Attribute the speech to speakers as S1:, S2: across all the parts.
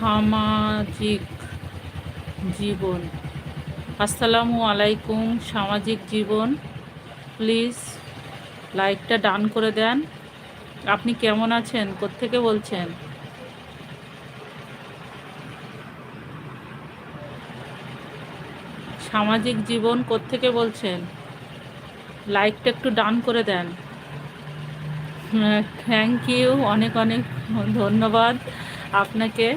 S1: সামাজিক জীবন। আসসালামু আলাইকুম, সামাজিক জীবন। প্লিজ, লাইকটা ডান করে দেন। আপনি কেমন আছেন? কোত্থেকে বলছেন? সামাজিক জীবন কোত্থেকে বলছেন? লাইকটা একটু ডান করে দেন। থ্যাংক ইউ অনেক অনেক ধন্যবাদ আপনাকে।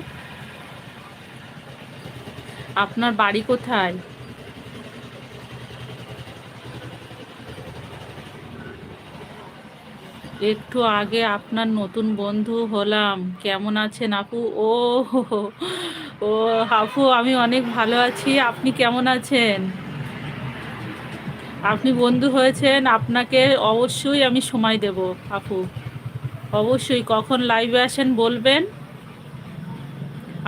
S1: আপনার বাড়ি কোথায়? একটু আগে আপনার নতুন বন্ধু হলাম। কেমন আছেন আপু? ও ও, আপু, আমি অনেক ভালো আছি। আপনি কেমন আছেন? আপনি বন্ধু হয়েছেন, আপনাকে অবশ্যই আমি সময় দেব, আপু। অবশ্যই, কখন লাইভে আসেন বলবেন?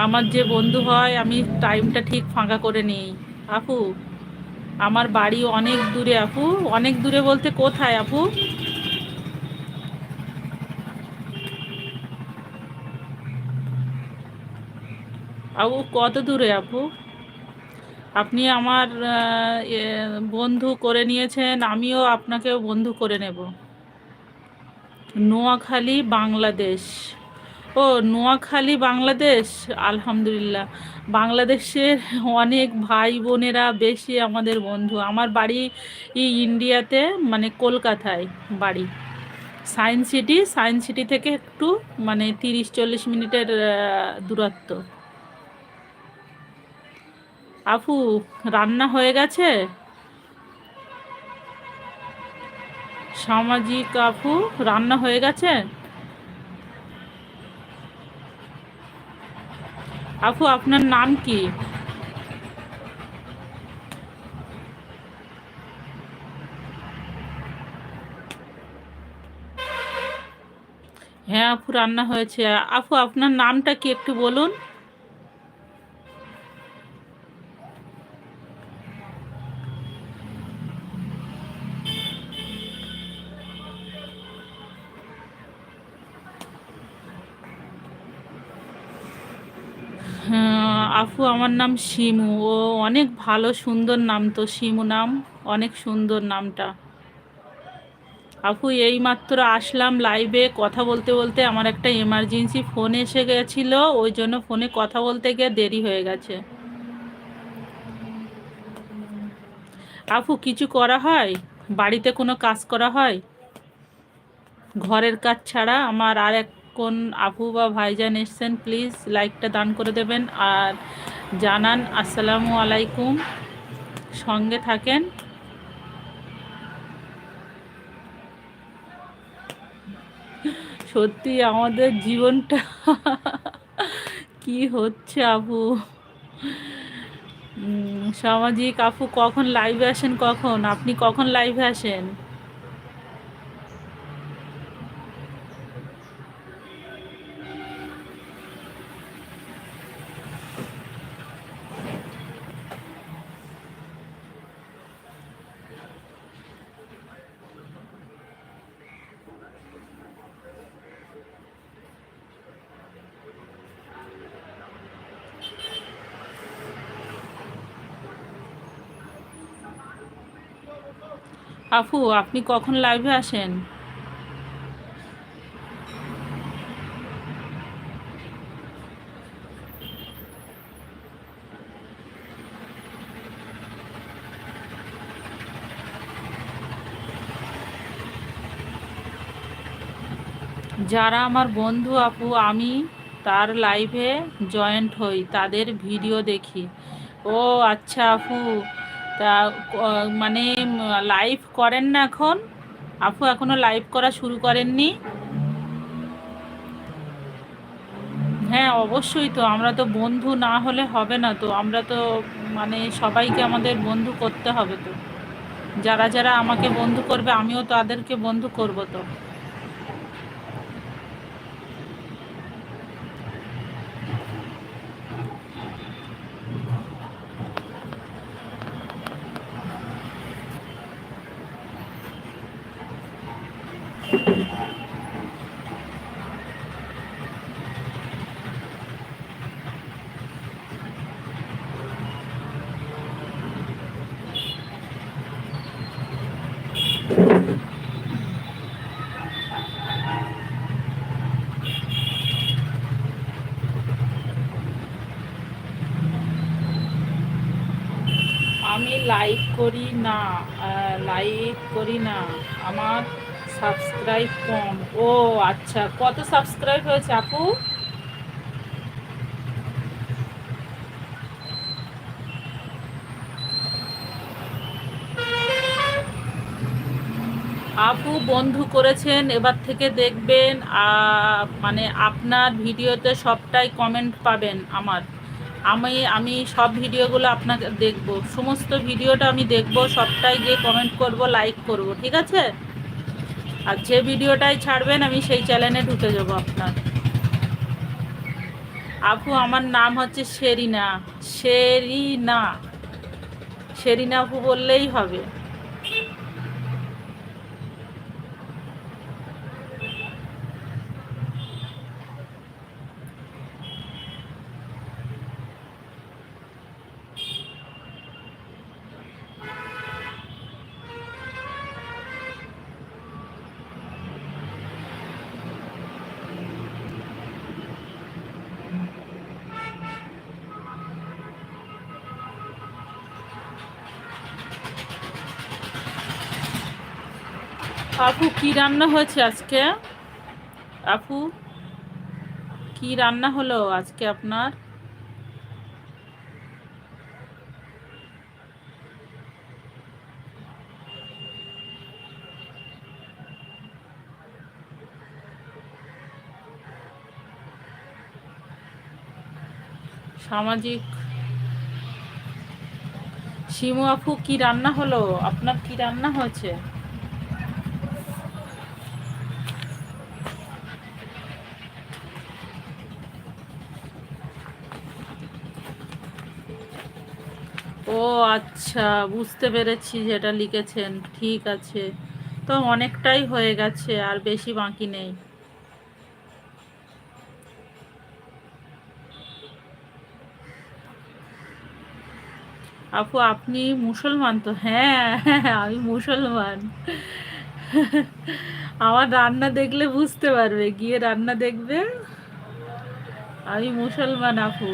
S1: আমার যে বন্ধু হয়, আমি টাইমটা ঠিক ফাঁকা করে নিই। আপু, আমার বাড়ি অনেক দূরে, আপু। অনেক দূরে বলতে কোথায়, আপু? আপু, কত দূরে, আপু? আপনি আমার বন্ধু করে নিয়েছেন, আমিও আপনাকে বন্ধু করে নেব। নোয়াখালী, বাংলাদেশ। ও, নোয়াখালী, বাংলাদেশ? আলহামদুলিল্লাহ। বাংলাদেশের অনেক ভাই বোনেরা বেশি আমাদের বন্ধু। আমার বাড়ি ইন্ডিয়াতে মানে কলকাতায় বাড়ি। সায়েন্স সিটি সায়েন্স সিটি থেকে একটু মানে তিরিশ, চল্লিশ মিনিটের দূরত্ব। আপু রান্না হয়ে গেছে? সামাজিক আপু রান্না হয়ে গেছে? আপু আপনার নাম কি? হ্যাঁ আপু রান্না হয়েছে। আপু আপনার নামটা কি একটু বলুন? আফু আমার নাম শিমু। ও অনেক ভালো, সুন্দর নাম তো শিমু নাম। অনেক সুন্দর নামটা। আফু এই মাত্র আসলাম লাইভে কথা বলতে বলতে আমার একটা এমার্জেন্সি ফোন এসে গেছিল। ওই জন্য ফোনে কথা বলতে গিয়ে দেরি হয়ে গেছে। আফু কিছু করা হয়? বাড়িতে কোনো কাজ করা হয়? ঘরের কাজ ছাড়া আমার আর এক কোন আপু বা ভাইজান এসছেন প্লিজ লাইকটা দান করে দেবেন আর জানান, আসসালামু আলাইকুম। সঙ্গে থাকেন। সত্যি আমাদের জীবনটা কি হচ্ছে আপু সামাজিক, আপু কখন লাইভে আসেন কখন? আপনি কখন লাইভে আসেন? আফু আপনি কখন লাইভে আসেন? যারা আমার বন্ধু আপু, আমি তার লাইভে জয়েন্ট হই, তাদের ভিডিও দেখি। ও আচ্ছা আপু। তা মানে লাইভ করেন না এখন। আপু এখনও লাইভ করা শুরু করেননি। হ্যাঁ অবশ্যই তো, আমরা তো বন্ধু, না হলে হবে না তো। আমরা তো মানে সবাইকে আমাদের বন্ধু করতে হবে তো। যারা যারা আমাকে বন্ধু করবে, আমিও তাদেরকে বন্ধু করব তো। করি না লাইক করি না। আমার সাবস্ক্রাইব কম। ও আচ্ছা কত সাবস্ক্রাইব হয়েছে আপু? আপু বন্ধু করেছেন, এবার থেকে দেখবেন মানে আপনার ভিডিওতে সবটাই কমেন্ট পাবেন আমার। আমি আমি সব ভিডিওগুলো আপনাকে দেখব। সমস্ত ভিডিওটা আমি দেখব, সবটাই গিয়ে কমেন্ট করব লাইক করব, ঠিক আছে? আর যে ভিডিওটাই ছাড়বেন, আমি সেই চ্যানেলে ঢুকে যাব আপনার। আপু, আমার নাম হচ্ছে শেরিনা। শেরিনা। শেরিনা আপু বললেই হবে। আপু, কি রান্না হয়েছে আজকে? আপু, কি রান্না হলো আজকে আপনার? সামাজিক। শিমু আপু, কি রান্না হলো? আপনার কি রান্না হয়েছে ও আচ্ছা বুঝতে পেরেছি যেটা লিখেছেন, ঠিক আছে। তো অনেকটাই হয়ে গেছে, আর বেশি বাকি নেই। আপু, আপনি মুসলমান তো? হ্যাঁ আমি মুসলমান। আমার রান্না দেখলে বুঝতে পারবে, গিয়ে রান্না দেখবে। আমি মুসলমান, আপু।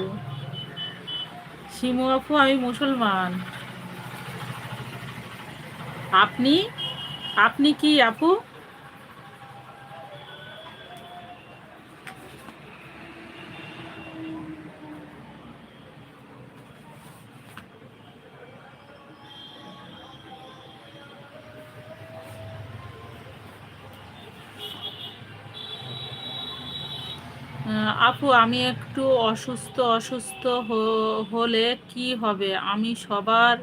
S1: শিমু আপু আমি মুসলমান। আপনি? আপনি কি আপু? আপু, আমি একটু অসুস্থ অসুস্থ হলে কি হবে? আমি সবার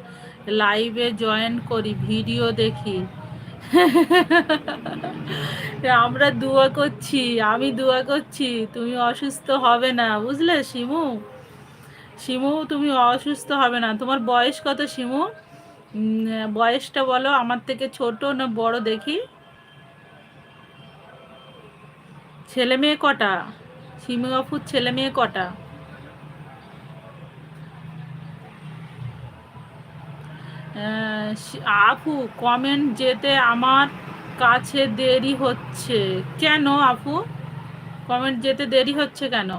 S1: লাইভে জয়েন করি ভিডিও দেখি। আমরা দোয়া করছি, আমি দোয়া করছি, তুমি অসুস্থ হবে না, বুঝলে শিমু? শিমু, তুমি অসুস্থ হবে না। তোমার বয়স কত শিমু? বয়সটা বলো, আমার থেকে ছোট না বড় দেখি? ছেলে মেয়ে কটা? সিমি ছেলে মেয়ে কটা? আপু কমেন্ট যেতে আমার কাছে দেরি হচ্ছে। কেন আপু কমেন্ট যেতে দেরি হচ্ছে কেন?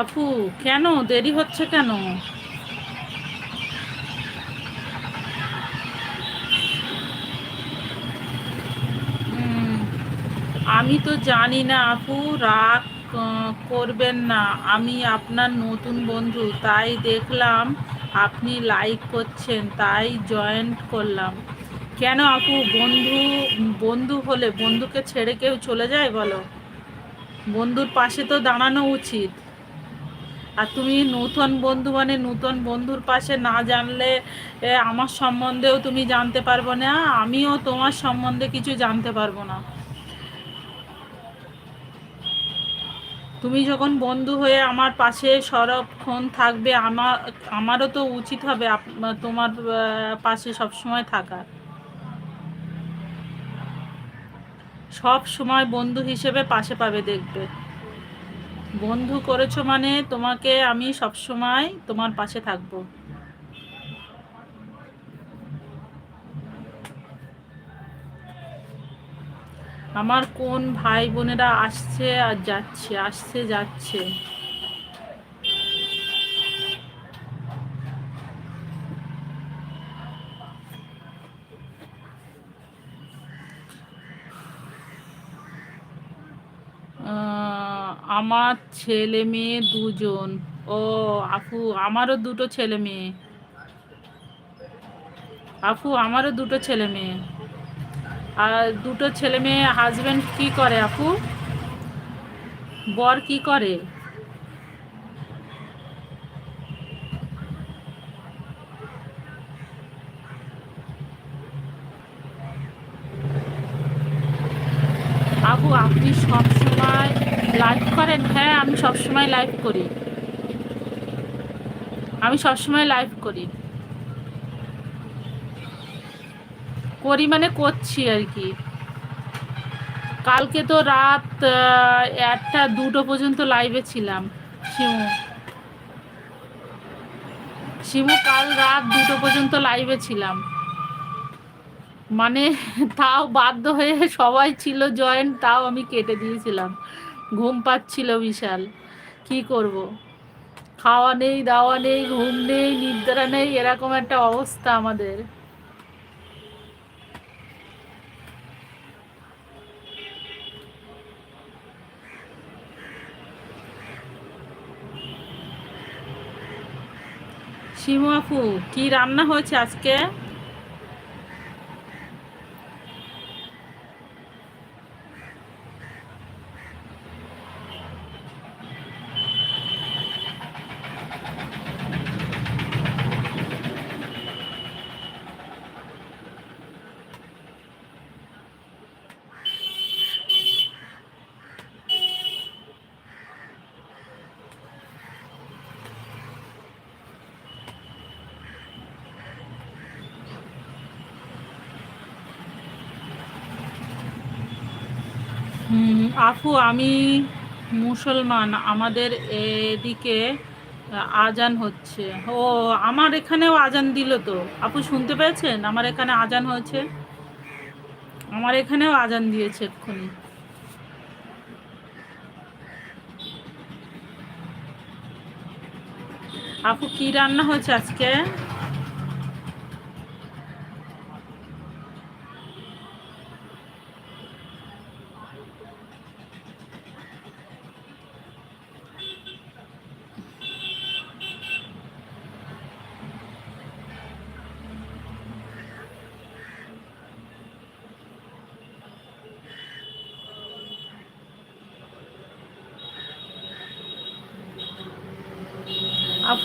S1: আপু, কেন? দেরি হচ্ছে কেন? আমি তো জানি না আপু, রাগ করবেন না। আমি আপনার নতুন বন্ধু, তাই দেখলাম আপনি লাইক করছেন, তাই জয়েন্ট করলাম। কেন আপু, বন্ধু বন্ধু হলে, বন্ধুকে ছেড়ে কেউ চলে যায় বলো? বন্ধুর পাশে তো দাঁড়ানো উচিত। আর তুমি নূতন বন্ধু মানে নূতন বন্ধুর পাশে না জানলে আমার সম্বন্ধেও তুমি জানতে পারব না, আমিও তোমার সম্বন্ধে কিছু জানতে পারব না। তুমি যখন বন্ধু হয়ে আমার পাশে সরবক্ষণ থাকবে আমার আমারও তো উচিত হবে তোমার পাশে সবসময় থাকার। সব সময় বন্ধু হিসেবে পাশে পাবে দেখবে। বন্ধু করেছ মানে তোমাকে আমি সব সময় তোমার পাশে থাকব। আমার কোন ভাই বোনেরা আসছে আর যাচ্ছে, আসছে, যাচ্ছে। আমার ছেলে মেয়ে দুজন। ও, আফু, আমারও দুটো ছেলে মেয়ে। আফু, আমারও দুটো ছেলে মেয়ে। আর দুটো ছেলে মেয়ে হাজব্যান্ড কি করে আপু বর কি করে আপু আপনি সব সময় লাইভ করেন হ্যাঁ আমি সব সময় লাইভ করি। আমি সব সময় লাইভ করি। করি মানে করছি আর কি। কালকে তো রাত একটা, দুটো পর্যন্ত লাইভে ছিলাম, শিমু। শিমু কাল রাত দুটো পর্যন্ত লাইভে ছিলাম। মানে তাও বাধ্য হয়ে সবাই ছিল জয়েন্ট তাও আমি কেটে দিয়েছিলাম। ঘুম পাচ্ছিল বিশাল। কি করব? খাওয়া নেই, দাওয়া নেই, ঘুম নেই, নিদ্রা নেই, এরকম একটা অবস্থা আমাদের। শিমু কি রান্না হয়েছে আজকে? আপু আমি মুসলমান। আমাদের এদিকে আজান হচ্ছে। ও, আমার এখানেও আজান দিল তো। আপু, শুনতে পেয়েছেন? আমার এখানে আজান হয়েছে। আমার এখানেও আজান দিয়েছে এক্ষুনি। আপু, কি রান্না হয়েছে আজকে?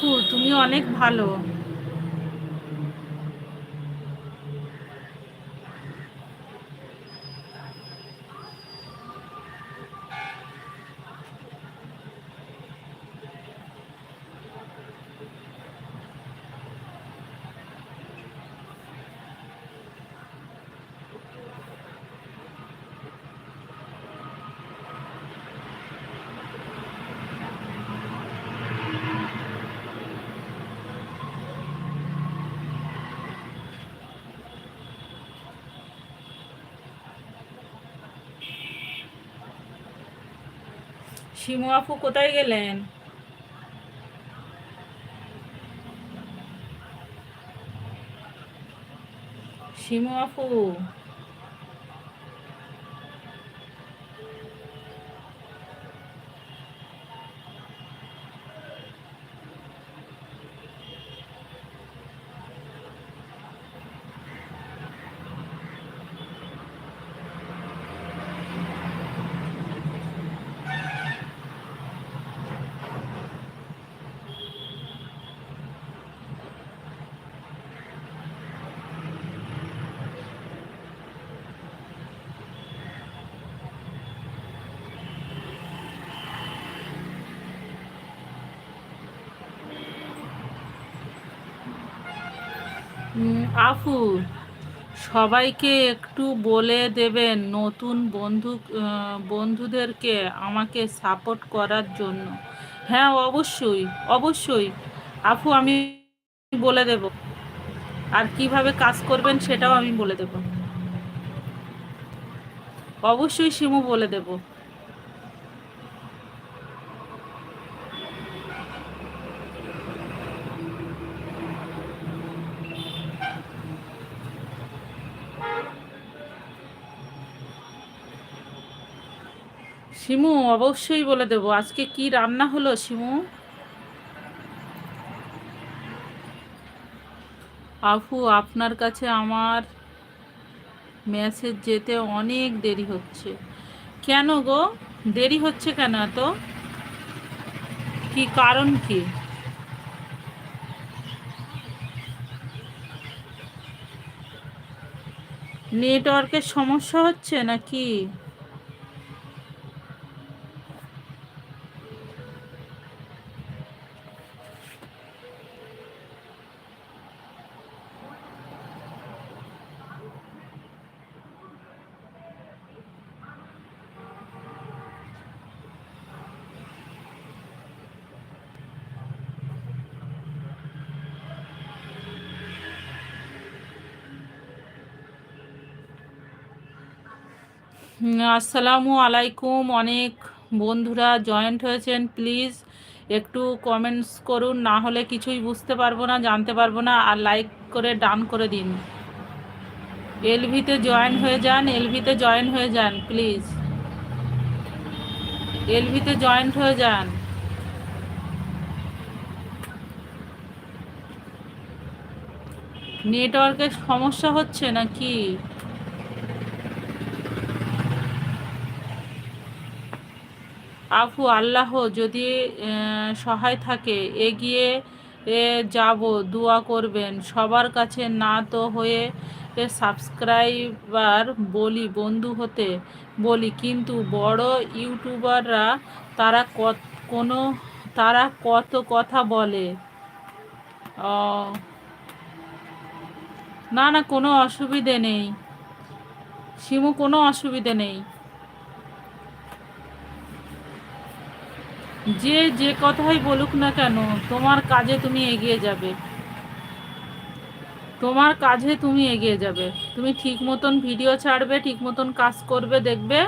S1: আপু তুমি অনেক ভালো। শিমু আপু কোথায় গেলেন? শিমু আপু। আফু সবাইকে একটু বলে দেবেন নতুন বন্ধু বন্ধুদেরকে আমাকে সাপোর্ট করার জন্য। হ্যাঁ অবশ্যই অবশ্যই। আফু আমি বলে দেব। আর কীভাবে কাজ করবেন সেটাও আমি বলে দেব। অবশ্যই শিমু বলে দেব। শিমু, অবশ্যই বলে দেব। আজকে কি রান্না হলো শিমু? আফু, আপনার কাছে আমার মেসেজ যেতে অনেক দেরি হচ্ছে। কেন গো? দেরি হচ্ছে কেন এত? কি কারণ কি? নেটওয়ার্কের সমস্যা হচ্ছে নাকি? আসসালামু আলাইকুম। অনেক বন্ধুরা জয়েন্ট হয়েছেন প্লিজ একটু কমেন্টস করুন, না হলে কিছুই বুঝতে পারব না, জানতে পারব না, আর লাইক করে ডান করে দিন। এলভিতে জয়েন হয়ে যান, এলভিতে জয়েন হয়ে যান প্লিজ এলভিতে জয়েন্ট হয়ে যান। নেটওয়ার্কের সমস্যা হচ্ছে নাকি? আফু, আল্লাহ যদি সহায় থাকে, এগিয়ে যাব, দোয়া করবেন। সবার কাছে না তো হয়ে সাবস্ক্রাইবার বলি, বন্ধু হতে বলি। কিন্তু বড় ইউটিউবাররা, তারা কত, কোনো, তারা কত কথা বলে? না না, কোনো অসুবিধে নেই। শিমু, কোনো অসুবিধে নেই। যে যে কথাই বলুক না কেন, তোমার কাজে তুমি এগিয়ে যাবে। তোমার কাজে তুমি এগিয়ে যাবে। তুমি ঠিক মতন ভিডিও ছাড়বে, ঠিক মতন কাজ করবে, দেখবে,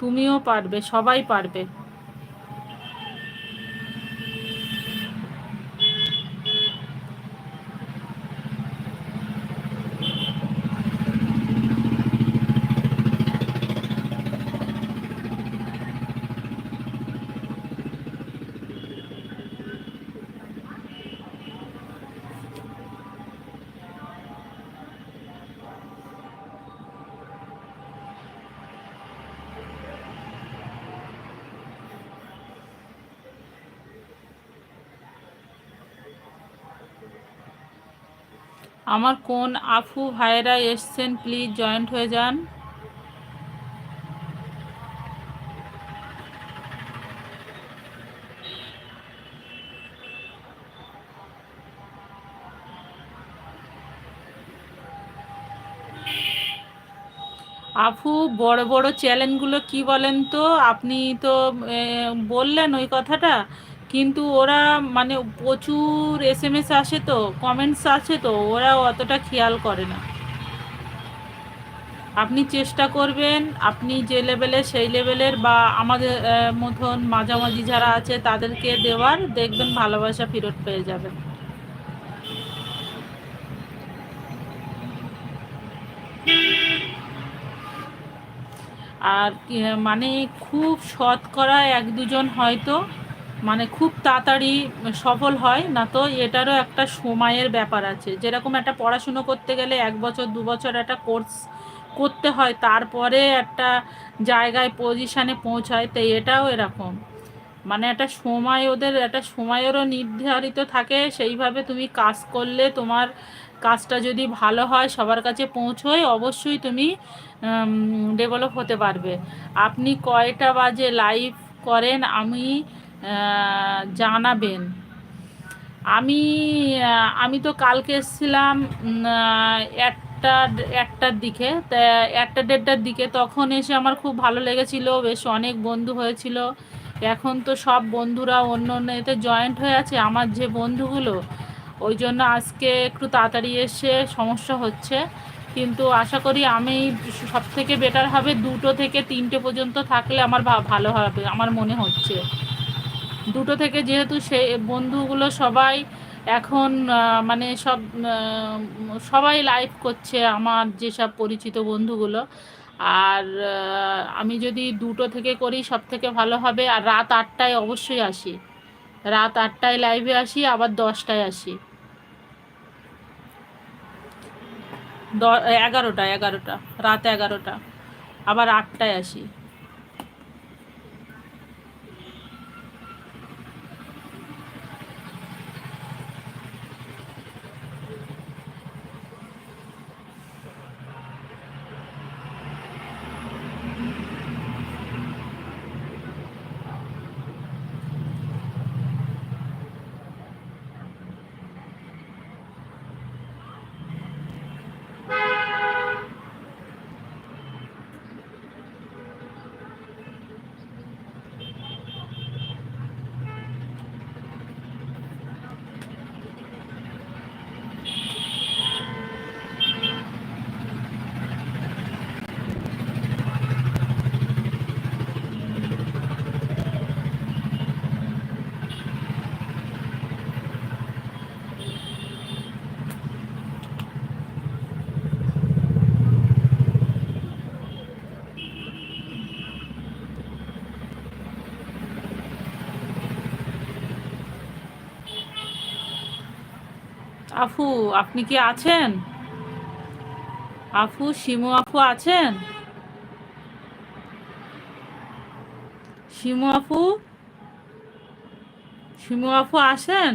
S1: তুমিও পারবে, সবাই পারবে। আমার কোন আফু ভাইরা এসছেন প্লিজ জয়েন্ট হয়ে যান। আফু, বড় বড় চ্যালেঞ্জগুলো কি বলেন তো? আপনি তো বললেন ওই কথাটা। কিন্তু ওরা মানে প্রচুর এস এম এস আসে তো কমেন্টস আসে তো ওরা অতটা খেয়াল করে না। আপনি চেষ্টা করবেন, আপনি যে লেভেলের সেই লেভেলের বা আমাদের মতন মাঝামাঝি যারা আছে তাদেরকে দেওয়ার, দেখবেন ভালোবাসা ফেরত পেয়ে যাবেন। আর মানে খুব শতকরা এক দুজন হয়তো মানে খুব তাড়াতাড়ি সফল হয়, না তো? এটারও একটা সময়ের ব্যাপার আছে। যেরকম একটা পড়াশুনো করতে গেলে এক বছর, দু বছর একটা কোর্স করতে হয়, তারপরে একটা জায়গায় পজিশানে পৌঁছায়, তো এটাও এরকম। মানে একটা সময় ওদের, একটা সময়েরও নির্ধারিত থাকে, সেইভাবে তুমি কাজ করলে তোমার কাজটা যদি ভালো হয়, সবার কাছে পৌঁছয়, অবশ্যই তুমি ডেভেলপ হতে পারবে। আপনি কয়টা বাজে লাইভ করেন, আমি জানাবেন। আমি আমি তো কালকে এসেছিলাম একটা, একটার দিকে। তা, একটা দেড়টার দিকে। তখন এসে আমার খুব ভালো লেগেছিল, বেশ অনেক বন্ধু হয়েছিল। এখন তো সব বন্ধুরা অন্য অন্য এতে জয়েন্ট হয়ে আছে। আমার যে বন্ধুগুলো, ওই জন্য আজকে একটু তাড়াতাড়ি এসে সমস্যা হচ্ছে। কিন্তু আশা করি আমি সব থেকে বেটার হবে দুটো থেকে তিনটে পর্যন্ত থাকলে আমার ভালো হবে, আমার মনে হচ্ছে। দুটো থেকে যেহেতু সে বন্ধুগুলো সবাই এখন মানে সব সবাই লাইভ করছে আমার যেসব পরিচিত বন্ধুগুলো। আর আমি যদি দুটো থেকে করি সব থেকে ভালো হবে। আর রাত আটটায় অবশ্যই আসি। রাত আটটায় লাইভে আসি, আবার দশটায় আসি। দ এগারোটা এগারোটা, রাত এগারোটা, আবার আটটায় আসি। আফু আপনি কি আছেন? আফু শিমু আফু আছেন? শিমু আফু শিমু আফু আসেন?